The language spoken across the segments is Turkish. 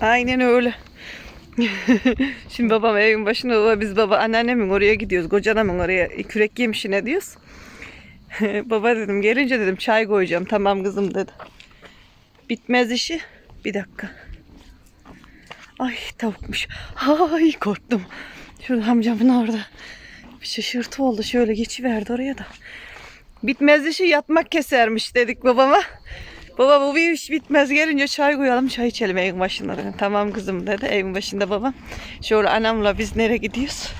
Aynen öyle. Şimdi babam evin başında baba biz baba anneannemin oraya gidiyoruz. Kocanamın oraya kürek yemişine diyoruz. baba dedim gelince dedim çay koyacağım. Tamam kızım dedi. Bitmez işi. Bir dakika. Ay tavukmuş. Ay korktum. Şurada amcamın orada. Bir şaşırtı oldu. Şöyle geçiverdi oraya da. Bitmez işi yatmak kesermiş dedik babama. Baba bu bir iş bitmez gelince çay koyalım çay içelim evin başında dedim. Tamam kızım dedi evin başında babam. Şöyle anamla biz nereye gidiyoruz?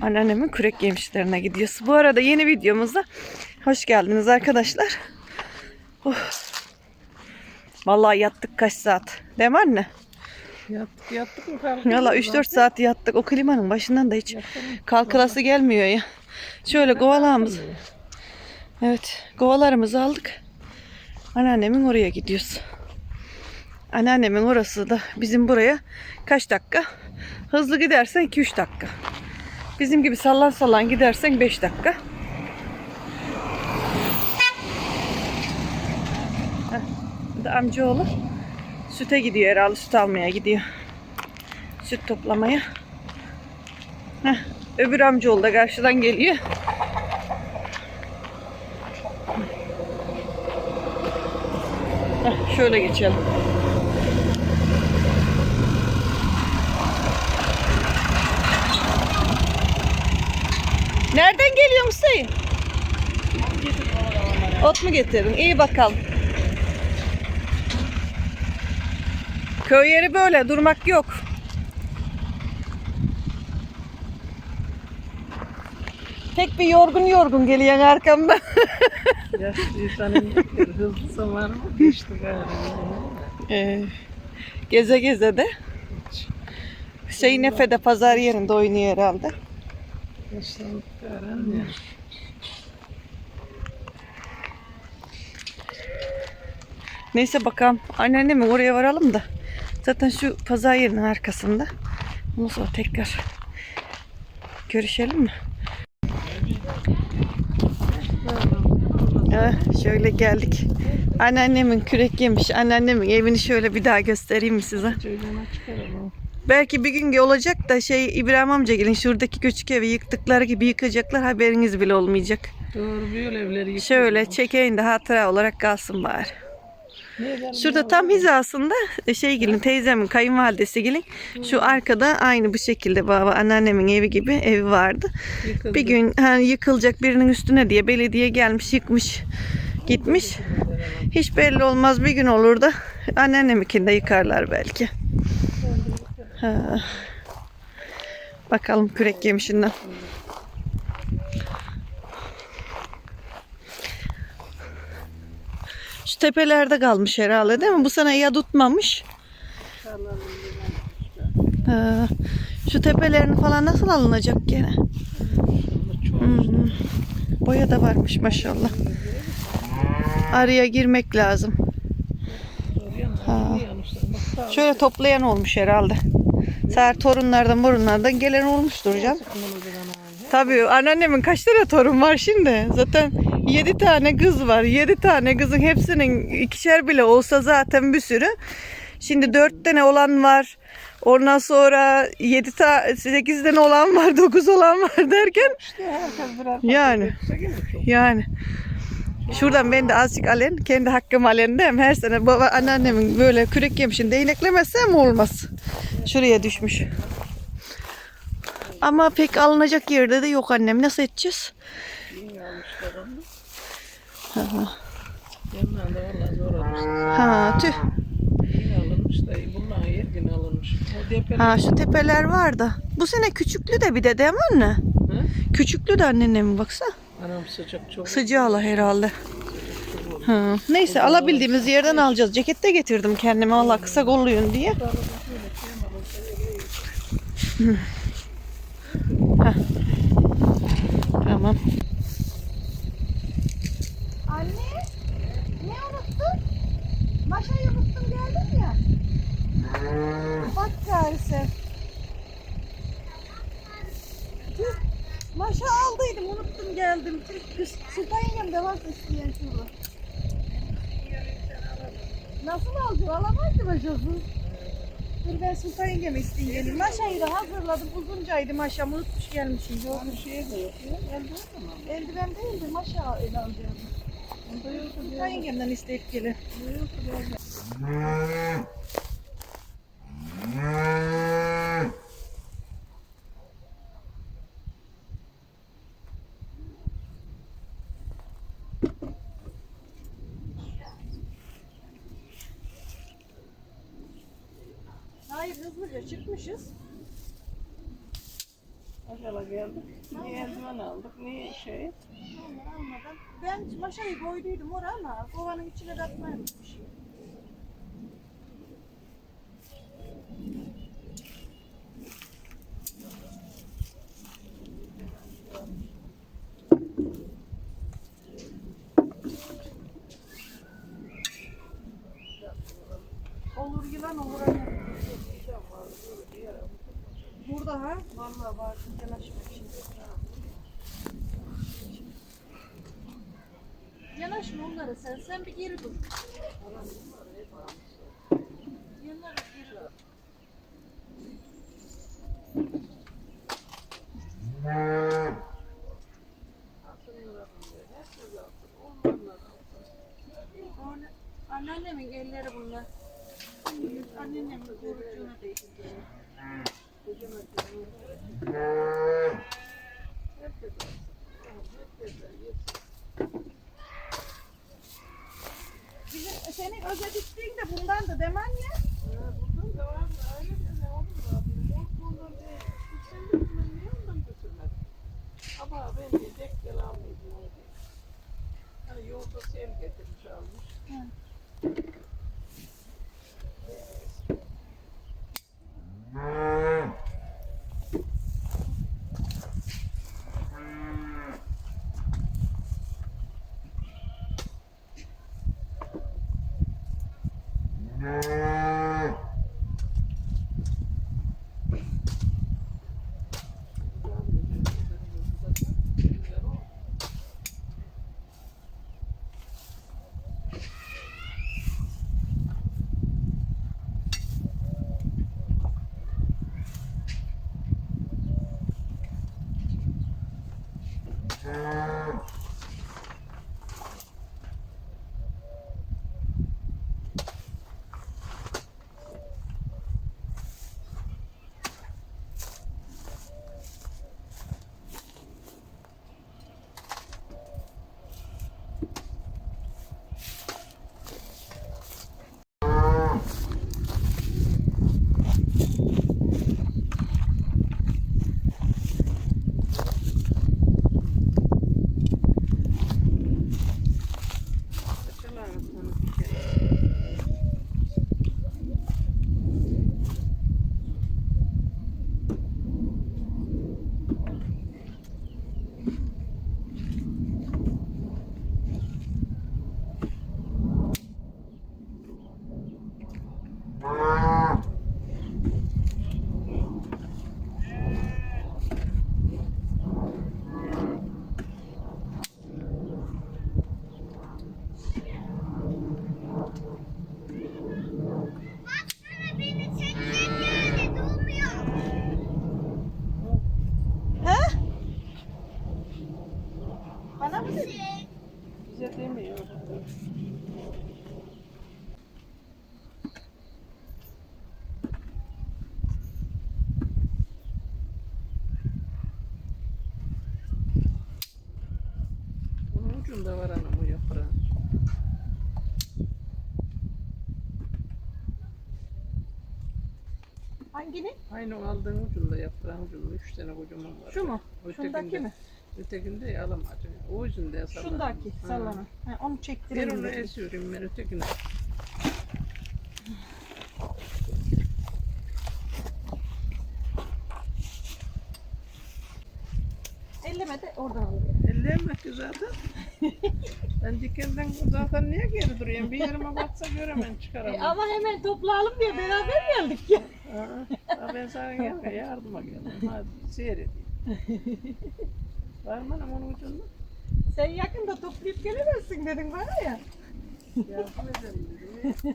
Anneannemin kürek yemişlerine gidiyoruz. Bu arada yeni videomuza hoş geldiniz arkadaşlar. Oh. Vallahi yattık kaç saat. Değil mi anne? Yattık yattık mı kalktık? Valla 3-4 saat yattık. O klimanın başından da hiç kalkılası gelmiyor ya. Şöyle kovalarımız. Evet kovalarımızı aldık. Anneannemin oraya gidiyoruz. Anneannemin orası da bizim buraya kaç dakika? Hızlı gidersen 2-3 dakika. Bizim gibi sallan sallan gidersen 5 dakika. Bu da amcaoğlu süte gidiyor herhalde süt almaya gidiyor. Süt toplamaya. Heh, öbür amcaoğlu da karşıdan geliyor. Şöyle geçelim. Nereden geliyor Hüseyin? Ot mu getirdin? İyi bakalım. Köy yeri böyle durmak yok. Pek bir yorgun yorgun geliyor arkamda. Yaşlı insanın hızlı zamanı mı geçti galiba? Ee, geze geze de Hüseyin Efe'de pazar yerinde oynuyor herhalde. Yaşlandık öğrenmiyor. Neyse bakalım anneannemi oraya varalım da. Zaten şu pazar yerinin arkasında. Ondan sonra tekrar görüşelim mi? Ah, şöyle geldik. Anneannemin kürek yemiş. Anneannemin evini şöyle bir daha göstereyim mi size? Belki bir gün olacak da şey İbrahim amca gelin şuradaki küçük evi yıktıkları gibi yıkacaklar haberiniz bile olmayacak. Doğru böyle evleri yıkıyor. Şöyle çekeyim de hatıra olarak kalsın bari. Şurada tam hizasında e, şey gelin teyzemin kayınvalidesi gelin şu arkada aynı bu şekilde baba anneannemin evi gibi evi vardı. yıkıldı? Bir gün hani yıkılacak birinin üstüne diye belediye gelmiş yıkmış gitmiş. Hiç belli olmaz bir gün olur da anneanneminkini de yıkarlar belki. Ha. Bakalım kürek yemişinden. Şu tepelerde kalmış herhalde değil mi? Bu sene ya tutmamış. Ha. Şu tepelerini falan nasıl alınacak gene? Hmm. Boya da varmış maşallah. Araya girmek lazım. Ha. Şöyle toplayan olmuş herhalde. Seher torunlardan morunlardan gelen olmuştur canım. Tabii anneannemin kaç tane torun var şimdi? Zaten yedi tane kız var. Yedi tane kızın hepsinin ikişer bile olsa zaten bir sürü. Şimdi dört tane olan var. Ondan sonra yedi tane, sekiz tane olan var, dokuz olan var derken Yani. yani şuradan ben de azıcık alen, kendi hakkım alen değil mi? Her sene baba anneannemin böyle kürek yemişin değneklemezsem olmaz. Şuraya düşmüş. Ama pek alınacak yerde de yok annem. Nasıl edeceğiz? Yanlar da valla zor olmuş. Ha tüh. İyi alınmış da bundan yer gün alınmış. O depeler Ha şu tepeler var da. Bu sene küçüklü de bir de değil mi anne? Hı? Küçüklü de anneannemin baksana. Anam sıcak çok. Sıcağı herhalde. Ha. Neyse alabildiğimiz yerden alacağız. Ceket de getirdim kendime Allah kısa kolluyun diye. Hah. Tamam. Anne, ne unuttun? Maşayı unuttum geldim ya. Bak gari Tüh, Maşa aldıydım, unuttum geldim. Tüh, kız- Sultan yengem de var isteyen şurada. Maşası. Dur ben Sultan yengemi isteyeyim geleyim. Maşayı da hazırladım. Uzuncaydı maşam. Unutmuş gelmişim. Gördüm. Bir şey de yok. yok ama. Eldiven değil de maşa ele alacağım. Sultan yengemden isteyip gelin. Hayır hızlıca çıkmışız. Acaba geldik. Niye eldiven aldık? Niye şey? Vallahi almadan. Ben maşayı koyduydum oraya ama kovanın içine de atmayı unutmuşum. Olur yılan olur anne. Burada ha? Vallahi var. Yanaşma şimdi. Yanaşma onlara sen. Sen bir geri dur. Yanlara geri dur. Anne- Anneannemin elleri bunlar. Anneannemin kurucuğuna değsin. Bizim, senin özet isteğin de da bundan değil. Sen de bundan niye ondan götürmedin? Ama ben de tek onu diye. Hani yolda sel getirmiş almış. Açılar Thank you. Hangini? Aynı aldığın ucunda yaprağın ucunda üç tane kocaman var. Şu mu? Ötekinde- Şundaki mi? Ötekinde yalamadı. O ucunda sallanan. Şundaki sallanan. Ha, onu çektirelim. onu dedim. esiyorum ben ötekine. Elleme de oradan alayım. Ellenmek ki zaten. ben dikenden zaten niye geri duruyorum? Bir yerime baksa göremem çıkaramam. E, ama hemen toplayalım diye beraber geldik ya. Aa, ben sana gelme yardıma geldim. Hadi seyredeyim. Var mı anam onun ucunda? Sen yakında toplayıp gelemezsin dedin bana ya. Yardım edelim dedim.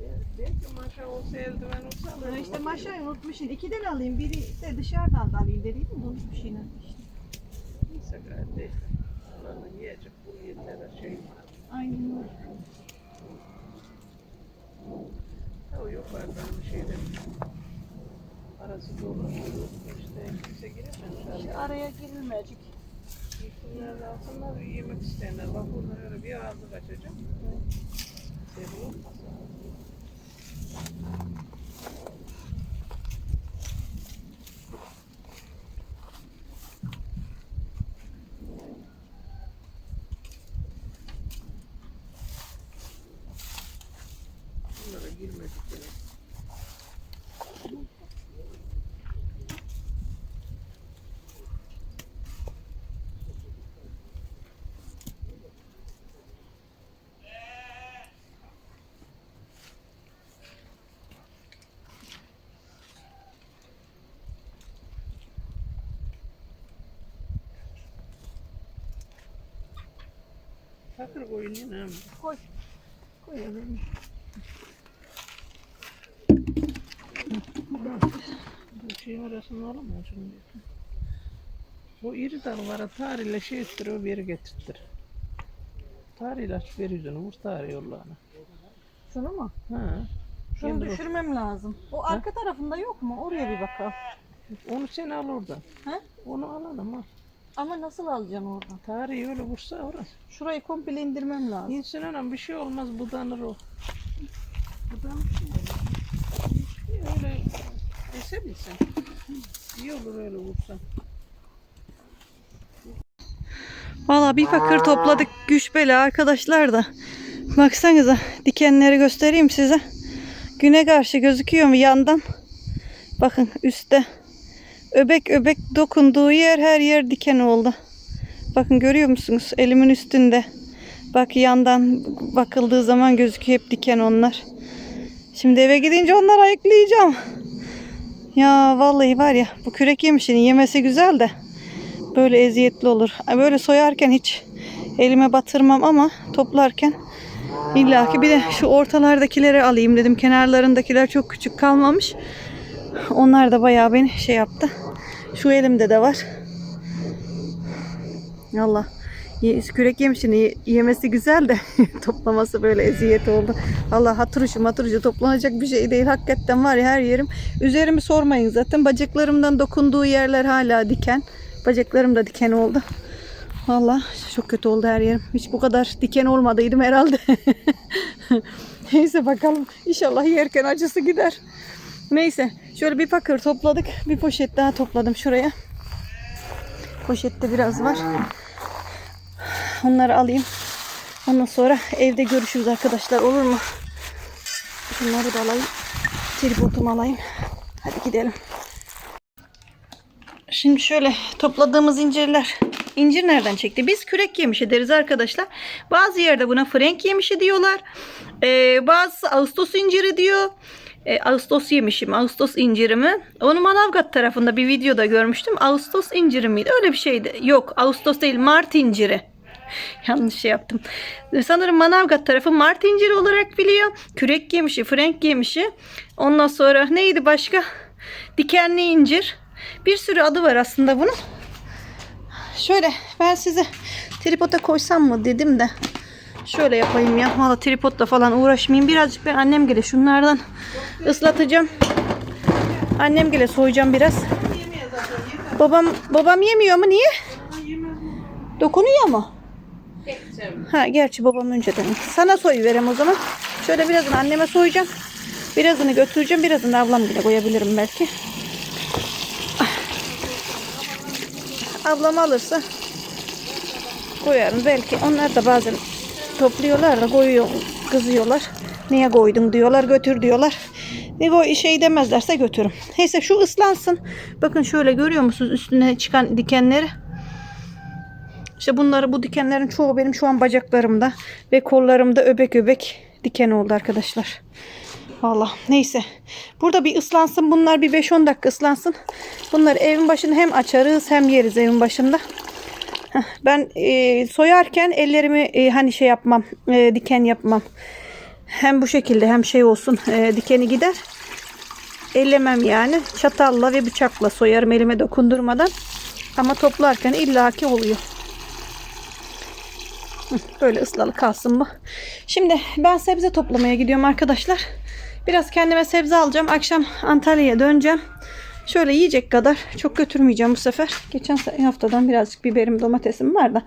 ya. Belki maşa olsa eldiven olsa Ha alırım. işte maşayı unutmuşsun. İkiden alayım. Biri de dışarıdan da alayım dediydim. de Unutmuşsun işte. Neyse kardeş. Alanı yiyecek bu yerlere şey. Aynen öyle. Ha, O yukarıdan şeyler. Arası dolu. İşte kimse giremez. İşte araya girilmeyecek. Bunlar altında yemek isteyenler. Buradan öyle bir ağzı kaçacak. Seri olmaz. Bunlara girmedik yine. Takır koyun yine ama. Koy. Koyalım. Bu şeyin arasında olur mu şimdi? Bu iri dallara tarihle şey ettir o bir getirtir. Tarihle aç bir yüzünü vur tarih yollarına. Şunu mu? Ha. Şunu o- düşürmem lazım. O arka tarafında yok mu? Oraya bir bakalım. Onu sen al oradan. He? Onu al ama. Ama nasıl alacaksın oradan? Tarihi öyle vursa orası. Şurayı komple indirmem lazım. İnsin anam bir şey olmaz budanır o. Budanır şey olur. Öyle esebilsen. İyi olur öyle vursan. Valla bir fakir topladık güç bela arkadaşlar da. Baksanıza dikenleri göstereyim size. Güne karşı gözüküyor mu yandan? Bakın üstte. Öbek öbek dokunduğu yer her yer diken oldu. Bakın görüyor musunuz? Elimin üstünde. Bak yandan bakıldığı zaman gözüküyor hep diken onlar. Şimdi eve gidince onları ayıklayacağım. Ya vallahi var ya bu kürek yemişinin yemesi güzel de böyle eziyetli olur. Böyle soyarken hiç elime batırmam ama toplarken illaki bir de şu ortalardakileri alayım dedim. Kenarlarındakiler çok küçük kalmamış. Onlar da bayağı beni şey yaptı. Şu elimde de var. Allah. Kürek yemişini ye- yemesi güzel de toplaması böyle eziyet oldu. Allah hatırışı matırışı toplanacak bir şey değil. Hakikaten var ya her yerim. Üzerimi sormayın zaten. Bacaklarımdan dokunduğu yerler hala diken. Bacaklarım da diken oldu. Valla çok kötü oldu her yerim. Hiç bu kadar diken olmadıydım herhalde. Neyse bakalım. İnşallah yerken acısı gider. Neyse şöyle bir pakır topladık. Bir poşet daha topladım şuraya. Poşette biraz var. Onları alayım. Ondan sonra evde görüşürüz arkadaşlar olur mu? Şunları da alayım. Tripodumu alayım. Hadi gidelim. Şimdi şöyle topladığımız incirler. İncir nereden çekti? Biz kürek yemişi deriz arkadaşlar. Bazı yerde buna frenk yemişi diyorlar. Ee, bazısı Ağustos inciri diyor. Ee, Ağustos yemişim. Ağustos incirimi. Onu Manavgat tarafında bir videoda görmüştüm. Ağustos inciri miydi? Öyle bir şeydi. Yok Ağustos değil Mart inciri. Yanlış şey yaptım. Sanırım Manavgat tarafı Mart inciri olarak biliyor. Kürek yemişi, frenk yemişi. Ondan sonra neydi başka? Dikenli incir. Bir sürü adı var aslında bunun. Şöyle ben size tripoda koysam mı dedim de. Şöyle yapayım ya. Valla tripodla falan uğraşmayayım. Birazcık ben annem gele şunlardan ıslatacağım. Annem gele soyacağım biraz. Babam babam yemiyor mu? Niye? Dokunuyor mu? Ha gerçi babam önceden. Sana soy verem o zaman. Şöyle birazını anneme soyacağım. Birazını götüreceğim. Birazını da ablam bile koyabilirim belki. Ablam alırsa koyarım. Belki onlar da bazen topluyorlar da koyuyor, kızıyorlar. Niye koydun diyorlar, götür diyorlar. Ne koy şey demezlerse götürürüm. Neyse şu ıslansın. Bakın şöyle görüyor musunuz üstüne çıkan dikenleri? İşte bunları bu dikenlerin çoğu benim şu an bacaklarımda ve kollarımda öbek öbek diken oldu arkadaşlar. Valla neyse. Burada bir ıslansın. Bunlar bir 5-10 dakika ıslansın. Bunları evin başında hem açarız hem yeriz evin başında. Ben e, soyarken ellerimi e, hani şey yapmam. e, diken yapmam. hem bu şekilde hem şey olsun e, dikeni gider. Ellemem yani. Çatalla ve bıçakla soyarım elime dokundurmadan. Ama toplarken illaki oluyor. Böyle ıslalı kalsın bu. Şimdi ben sebze toplamaya gidiyorum arkadaşlar. Biraz kendime sebze alacağım. Akşam Antalya'ya döneceğim. Şöyle yiyecek kadar çok götürmeyeceğim bu sefer. Geçen haftadan birazcık biberim domatesim var da.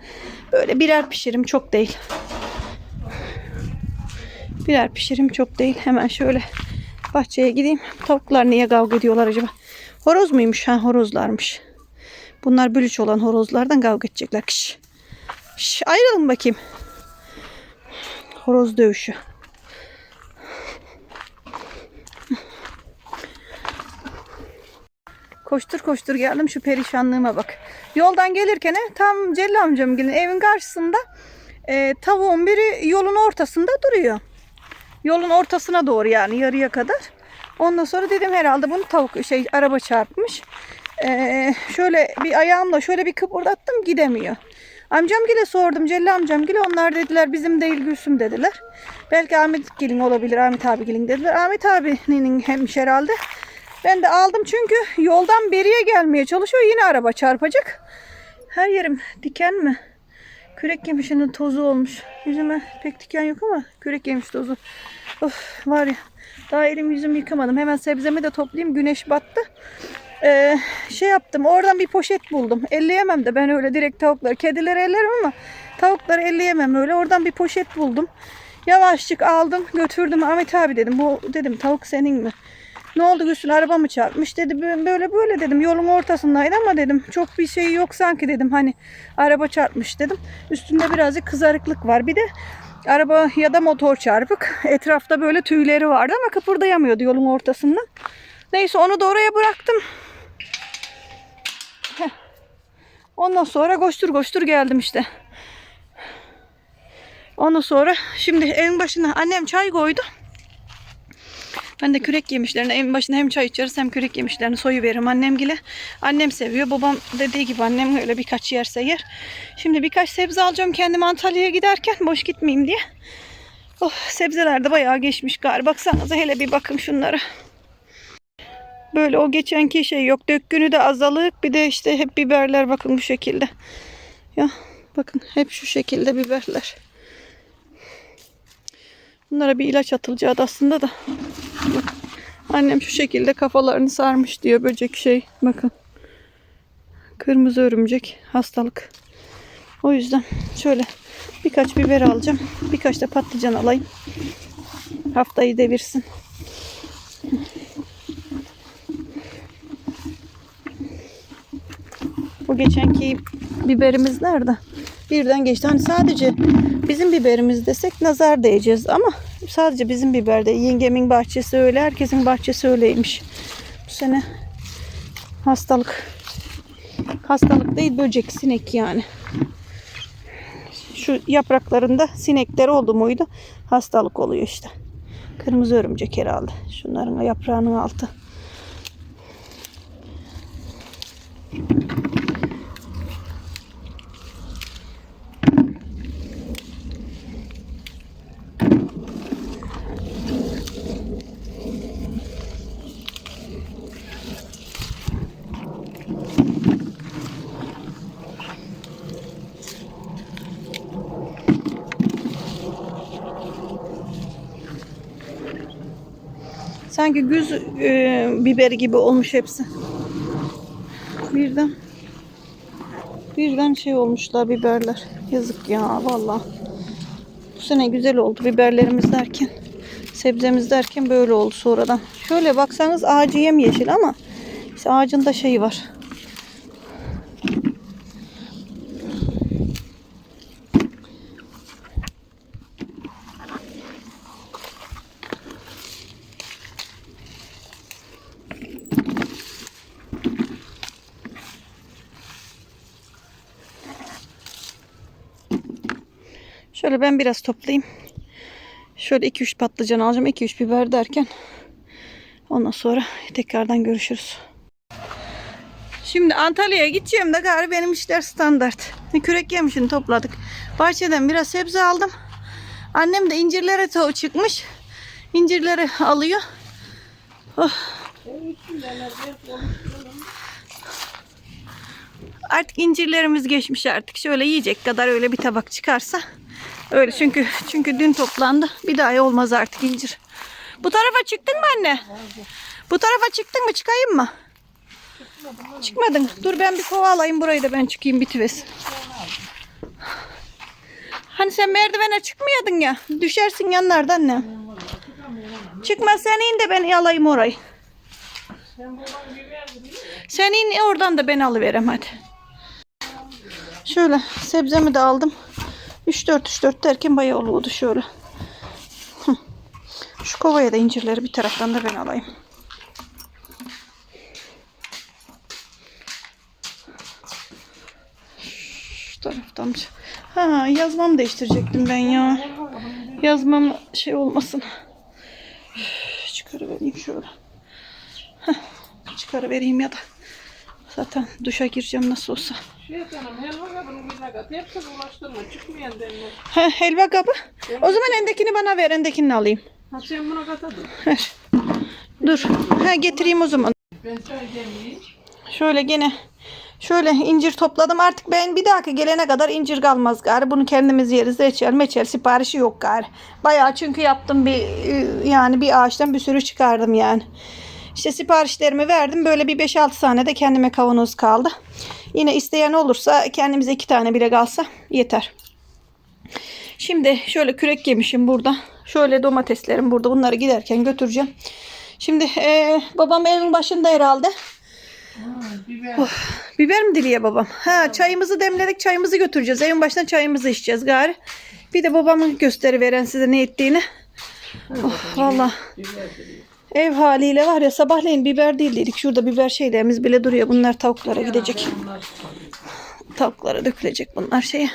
Böyle birer pişirim çok değil. Birer pişirim çok değil. Hemen şöyle bahçeye gideyim. Tavuklar niye kavga ediyorlar acaba? Horoz muymuş? Ha horozlarmış. Bunlar bülüç olan horozlardan kavga edecekler. Kış. Şş, ayrılın bakayım. Horoz dövüşü. Koştur koştur geldim şu perişanlığıma bak. Yoldan gelirken tam Celil amcam gelin evin karşısında e, tavuğun biri yolun ortasında duruyor. Yolun ortasına doğru yani yarıya kadar. Ondan sonra dedim herhalde bunu tavuk şey araba çarpmış. E, şöyle bir ayağımla şöyle bir kıpırdattım gidemiyor. Amcamgile sordum Celil amcamgile onlar dediler bizim değil Gülsüm dediler. Belki Ahmet Gilin olabilir Ahmet abi Gilin dediler. Ahmet abinin hemmiş herhalde. Ben de aldım çünkü yoldan beriye gelmeye çalışıyor. Yine araba çarpacak. Her yerim diken mi? Kürek yemişinin tozu olmuş. Yüzüme pek diken yok ama kürek yemiş tozu. Of var ya. Daha elim yüzümü yıkamadım. Hemen sebzemi de toplayayım. Güneş battı. Ee, şey yaptım. Oradan bir poşet buldum. Elleyemem de ben öyle direkt tavukları. Kedileri ellerim ama tavukları elleyemem öyle. Oradan bir poşet buldum. Yavaşçık aldım götürdüm. Ahmet abi dedim. Bu dedim tavuk senin mi? Ne oldu Gülsün araba mı çarpmış dedi. "Ben Böyle böyle dedim yolun ortasındaydı ama dedim çok bir şey yok sanki dedim. Hani araba çarpmış dedim. Üstünde birazcık kızarıklık var. Bir de araba ya da motor çarpık. Etrafta böyle tüyleri vardı ama kıpırdayamıyordu yolun ortasında. Neyse onu da oraya bıraktım. Ondan sonra koştur koştur geldim işte. Ondan sonra şimdi evin başına annem çay koydu. Ben de kürek yemişlerini evin başında hem çay içeriz hem kürek yemişlerini soyu veririm annemgile. Annem seviyor. Babam dediği gibi annem öyle birkaç yerse yer. Şimdi birkaç sebze alacağım kendim Antalya'ya giderken boş gitmeyeyim diye. Oh, sebzeler de bayağı geçmiş galiba. Baksanıza hele bir bakın şunlara. Böyle o geçenki şey yok. Dökkünü de azalık. Bir de işte hep biberler bakın bu şekilde. Ya bakın hep şu şekilde biberler. Bunlara bir ilaç atılacaktı aslında da. Annem şu şekilde kafalarını sarmış diyor böcek şey. Bakın. Kırmızı örümcek hastalık. O yüzden şöyle birkaç biber alacağım. Birkaç da patlıcan alayım. Haftayı devirsin. Bu geçenki biberimiz nerede? Birden geçti. Hani sadece bizim biberimiz desek nazar değeceğiz ama sadece bizim biberde. Yengemin bahçesi öyle, herkesin bahçesi öyleymiş. Bu sene hastalık. Hastalık değil böcek, sinek yani. Şu yapraklarında sinekler oldu muydu hastalık oluyor işte. Kırmızı örümcek herhalde. Şunların yaprağının altı. Sanki güz e, biberi gibi olmuş hepsi. Birden birden şey olmuşlar biberler. Yazık ya vallahi. Bu sene güzel oldu biberlerimiz derken. Sebzemiz derken böyle oldu sonradan. Şöyle baksanız ağacı yemyeşil ama işte ağacında şey var. Şöyle ben biraz toplayayım. Şöyle 2-3 patlıcan alacağım. 2-3 biber derken ondan sonra tekrardan görüşürüz. Şimdi Antalya'ya gideceğim de gari benim işler standart. Kürek yemişini topladık. Bahçeden biraz sebze aldım. Annem de incirlere to- çıkmış. İncirleri alıyor. Oh, artık incirlerimiz geçmiş artık. Şöyle yiyecek kadar öyle bir tabak çıkarsa. Öyle çünkü çünkü dün toplandı. Bir daha olmaz artık incir. Bu tarafa çıktın mı anne? Bu tarafa çıktın mı? Çıkayım mı? Çıkmadın. Dur ben bir kova alayım burayı da ben çıkayım bitivesin. Hani sen merdivene çıkmıyordun ya. Düşersin yanlardan ne? Çıkma sen in de ben alayım orayı. Sen in oradan da ben alıverem hadi. Şöyle sebzemi de aldım. 3-4 3-4 derken bayağı oldu şöyle. Şu kovaya da incirleri bir taraftan da ben alayım. Şu taraftan. Ha yazmamı değiştirecektim ben ya. Yazmam şey olmasın. Çıkarıvereyim şöyle. Çıkarıvereyim ya da. Zaten duşa gireceğim nasıl olsa. Şey canım helva kabını bir dakika. Hepsi bulaştırma. Çıkmayan denler. Ha, helva kabı. O zaman endekini bana ver, endekini alayım. Ha sen buna katadın. Ver. Dur. Ha, getireyim o zaman. Ben çay demleyeyim. Şöyle gene şöyle incir topladım. Artık ben bir dahaki gelene kadar incir kalmaz gari. Bunu kendimiz yeriz. Reçel meçel siparişi yok gari. Bayağı çünkü yaptım bir e, yani bir ağaçtan bir sürü çıkardım yani. İşte siparişlerimi verdim. Böyle bir 5-6 tane de kendime kavanoz kaldı. Yine isteyen olursa kendimize iki tane bile kalsa yeter. Şimdi şöyle kürek yemişim burada. Şöyle domateslerim burada. Bunları giderken götüreceğim. Şimdi e, babam evin başında herhalde. Ha, biber. Biber mi diliye babam? Ha çayımızı demledik çayımızı götüreceğiz. Evin başına çayımızı içeceğiz gari. Bir de babamın gösteriveren size ne ettiğini. Oh, Valla diliyor. Ev haliyle var ya sabahleyin biber değil dedik. Şurada biber şeylerimiz bile duruyor. Bunlar tavuklara gidecek. Tavuklara dökülecek bunlar şeye.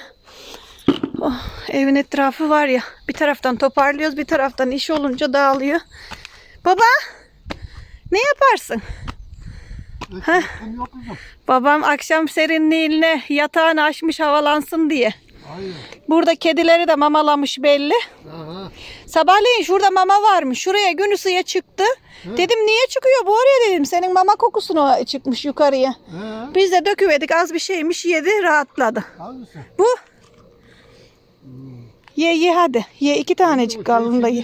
Oh, evin etrafı var ya. Bir taraftan toparlıyoruz bir taraftan iş olunca dağılıyor. Baba ne yaparsın? Heh. Babam akşam serinliğine yatağını açmış havalansın diye. Aynen. Burada kedileri de mamalamış belli. Aha. Sabahleyin şurada mama varmış. Şuraya gün ısıya çıktı. Dedim niye çıkıyor bu oraya dedim. Senin mama kokusunu çıkmış yukarıya. He. Biz de döküverdik az bir şeymiş yedi rahatladı. Al mısın? Bu. Ye ye hadi. Ye iki tanecik kalın da ye.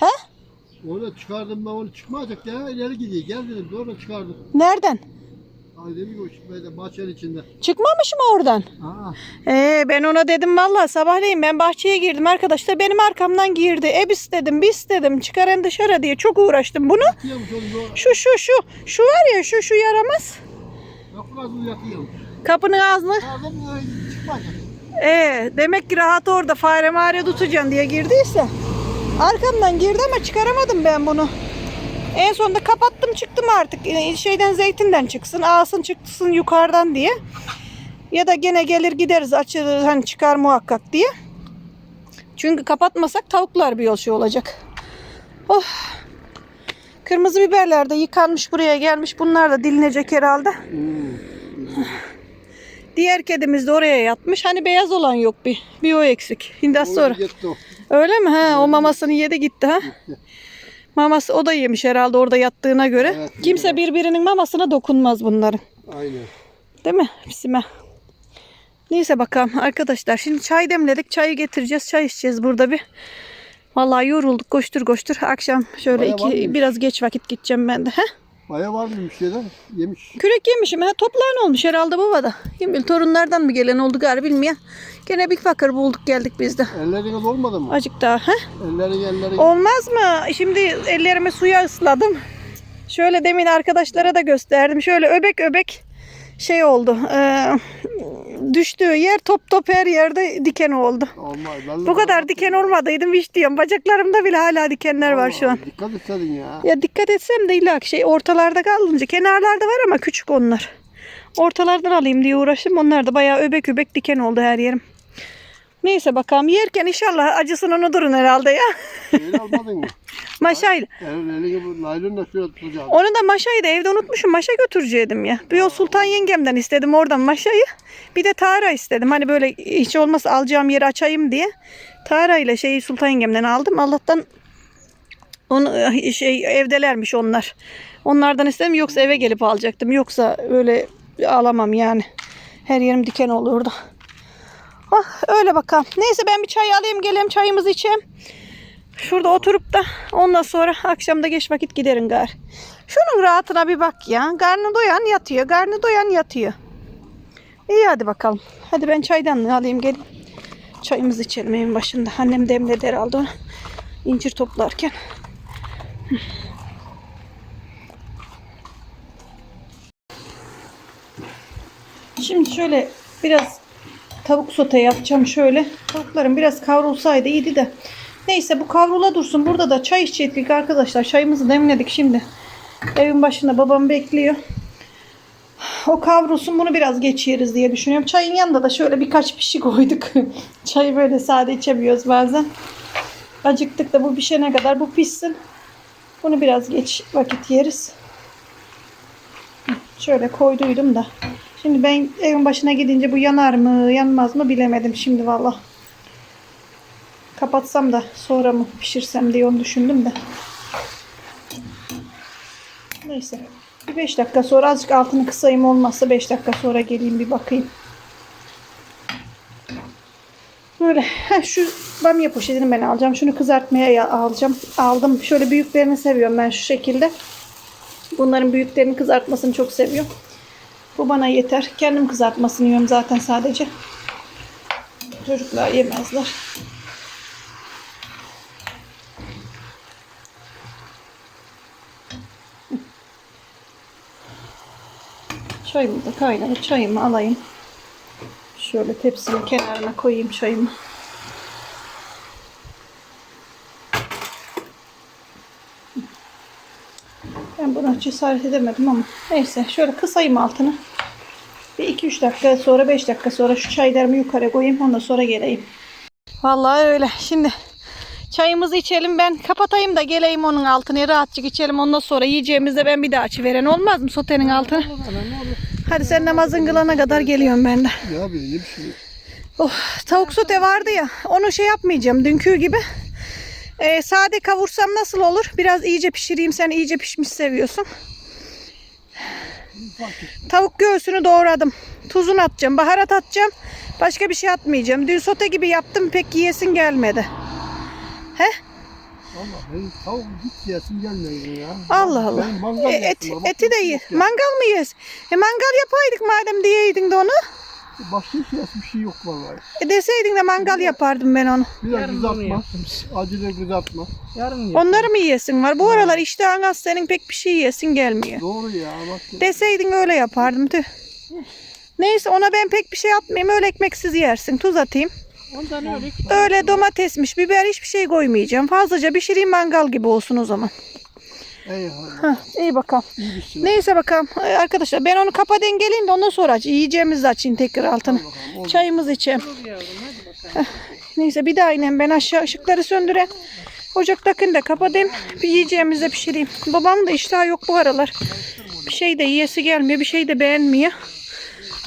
He? Orada çıkardım ben onu çıkmayacak ya ileri gidiyor. Gel dedim sonra çıkardım. Nereden? Bahçenin içinde. Çıkmamış mı oradan? Aa. Ee, ben ona dedim valla sabahleyin ben bahçeye girdim arkadaşlar benim arkamdan girdi. Ebis dedim bis dedim çıkarın dışarı diye çok uğraştım bunu. Şu şu şu şu var ya şu şu yaramaz. Kapının ağzını. Ee, demek ki rahat orada fare mare tutacaksın diye girdiyse. Arkamdan girdi ama çıkaramadım ben bunu. En sonunda kapattım çıktım artık. Ee, Şeyden zeytinden çıksın, alsın çıksın yukarıdan diye. Ya da gene gelir gideriz açılır hani çıkar muhakkak diye. Çünkü kapatmasak tavuklar bir yol şey olacak. Oh. Kırmızı biberler de yıkanmış buraya gelmiş. Bunlar da dilinecek herhalde. Diğer kedimiz de oraya yatmış. Hani beyaz olan yok bir. Bir o eksik. Şimdi az sonra. Öyle mi? Ha, o mamasını yedi gitti ha. Maması o da yemiş herhalde orada yattığına göre. Evet, Kimse birbirinin mamasına dokunmaz bunların. Aynen. Değil mi? Bismillah. Neyse bakalım arkadaşlar. Şimdi çay demledik. Çayı getireceğiz. Çay içeceğiz burada bir. Vallahi yorulduk. Koştur koştur. Akşam şöyle Bayağı iki, biraz geç vakit gideceğim ben de. He? Baya var mıymış şeyler? Yemiş. Kürek yemişim. Ha, toplan olmuş herhalde baba da. Bilir torunlardan mı gelen oldu galiba bilmeyen. Gene bir fakir bulduk geldik biz de. Elleriniz olmadı mı? Acık daha. He? Ellerin ellerin. Olmaz mı? Şimdi ellerimi suya ısladım. Şöyle demin arkadaşlara da gösterdim. Şöyle öbek öbek şey oldu. Ee, düştüğü yer top top her yerde diken oldu. Olmaz. Ben Bu kadar diken olmadıydım hiç diyorum. Bacaklarımda bile hala dikenler var şu an. Dikkat etsedin ya. Ya dikkat etsem de illa şey ortalarda kalınca kenarlarda var ama küçük onlar. Ortalardan alayım diye uğraştım. Onlar da bayağı öbek öbek diken oldu her yerim. Neyse bakalım yerken inşallah acısını unuturun herhalde ya. Şeyini almadın mı? Maşayla. Elini naylonla. Onu da maşayı da evde unutmuşum. Maşa götürecektim ya. Bir o Sultan yengemden istedim oradan maşayı. Bir de tara istedim. Hani böyle hiç olmazsa alacağım yeri açayım diye. Tara ile şeyi Sultan yengemden aldım. Allah'tan onu şey evdelermiş onlar. Onlardan istedim yoksa eve gelip alacaktım. Yoksa öyle alamam yani. Her yerim diken olurdu. Ah, öyle bakalım. Neyse ben bir çay alayım geleyim çayımızı içeyim. Şurada oturup da ondan sonra akşamda geç vakit giderim gari. Şunun rahatına bir bak ya. Karnı doyan yatıyor. Karnı doyan yatıyor. İyi hadi bakalım. Hadi ben çaydanlığı alayım gelin. Çayımızı içelim evin başında. Annem demledi herhalde onu. İncir toplarken. Şimdi şöyle biraz tavuk sote yapacağım şöyle. Tavuklarım biraz kavrulsaydı iyiydi de. Neyse bu kavrula dursun. Burada da çay içecektik arkadaşlar. Çayımızı demledik şimdi. Evin başında babam bekliyor. O kavrulsun bunu biraz geç yeriz diye düşünüyorum. Çayın yanında da şöyle birkaç pişi koyduk. Çayı böyle sade içemiyoruz bazen. Acıktık da bu pişene kadar bu pişsin. Bunu biraz geç vakit yeriz. Şöyle koyduydum da. Şimdi ben evin başına gidince bu yanar mı yanmaz mı bilemedim şimdi valla. Kapatsam da sonra mı pişirsem diye onu düşündüm de. Neyse. Bir 5 dakika sonra azıcık altını kısayım olmazsa 5 dakika sonra geleyim bir bakayım. Böyle heh, şu bamya poşetini ben alacağım. Şunu kızartmaya ya- alacağım. Aldım. Şöyle büyüklerini seviyorum ben şu şekilde. Bunların büyüklerini kızartmasını çok seviyorum. Bu bana yeter. Kendim kızartmasını yiyorum zaten sadece. Çocuklar yemezler. Çayımı da kaynadı. Çayımı alayım. Şöyle tepsinin kenarına koyayım çayımı. Buna cesaret edemedim ama neyse şöyle kısayım altını. Bir 2-3 dakika sonra 5 dakika sonra şu çaylarımı yukarı koyayım ondan sonra geleyim. Vallahi öyle. Şimdi çayımızı içelim ben kapatayım da geleyim onun altını rahatçık içelim ondan sonra yiyeceğimizde ben bir daha açıveren olmaz mı sotenin altını? Hadi sen namazın kılana kadar geliyorum ben de. Ya bir şey. Oh, tavuk sote vardı ya onu şey yapmayacağım dünkü gibi. Ee, sade kavursam nasıl olur? Biraz iyice pişireyim. Sen iyice pişmiş seviyorsun. Tavuk göğsünü doğradım. Tuzunu atacağım. Baharat atacağım. Başka bir şey atmayacağım. Dün sote gibi yaptım. Pek yiyesin gelmedi. He? Allah benim tavuk hiç yesim gelmiyor ya. Allah Allah. Ben mangal E, et, eti de ye. Mangal mı yiyorsun? E mangal yapaydık madem diyeydin de onu. Başka hiç bir şey yok vallahi. E deseydin de mangal yapardım ben onu. Biraz Yarın onu kızartma. yaptım. Acılı kızartma. Yarın yap. Onları mı yiyesin var? Bu aralar iştahın az senin pek bir şey yiyesin gelmiyor. Doğru ya bak. Deseydin öyle yapardım tüh. Neyse ona ben pek bir şey atmayayım. Öyle ekmeksiz yersin. Tuz atayım. Ondan öyle. Öyle domatesmiş, biber hiçbir şey koymayacağım. Fazlaca pişireyim mangal gibi olsun o zaman. Eyvallah. İyi bakalım. İyi. Neyse bakalım Ay, arkadaşlar ben onu kapatayım geleyim de ondan sonra aç. Yiyeceğimizi açayım tekrar altını. Bakalım, oldu. Çayımızı içeyim. Dur yavrum hadi bakalım. Neyse bir daha inen ben aşağı ışıkları söndüren. Ocaktakini de kapatayım. Bir yiyeceğimizi de pişireyim. Babam da iştahı yok bu aralar. Bir şey de yiyesi gelmiyor. Bir şey de beğenmiyor.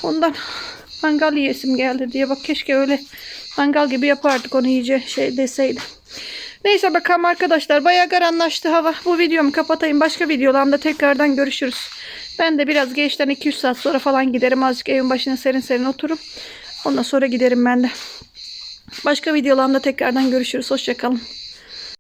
Ondan mangal yiyesim geldi diye. Bak keşke öyle mangal gibi yapardık onu iyice şey deseydi. Neyse bakalım arkadaşlar. Bayağı karanlaştı hava. Bu videomu kapatayım. Başka videolarımda tekrardan görüşürüz. Ben de biraz geçten 2-3 saat sonra falan giderim. Azıcık evin başına serin serin oturup. Ondan sonra giderim ben de. Başka videolarımda tekrardan görüşürüz. Hoşçakalın.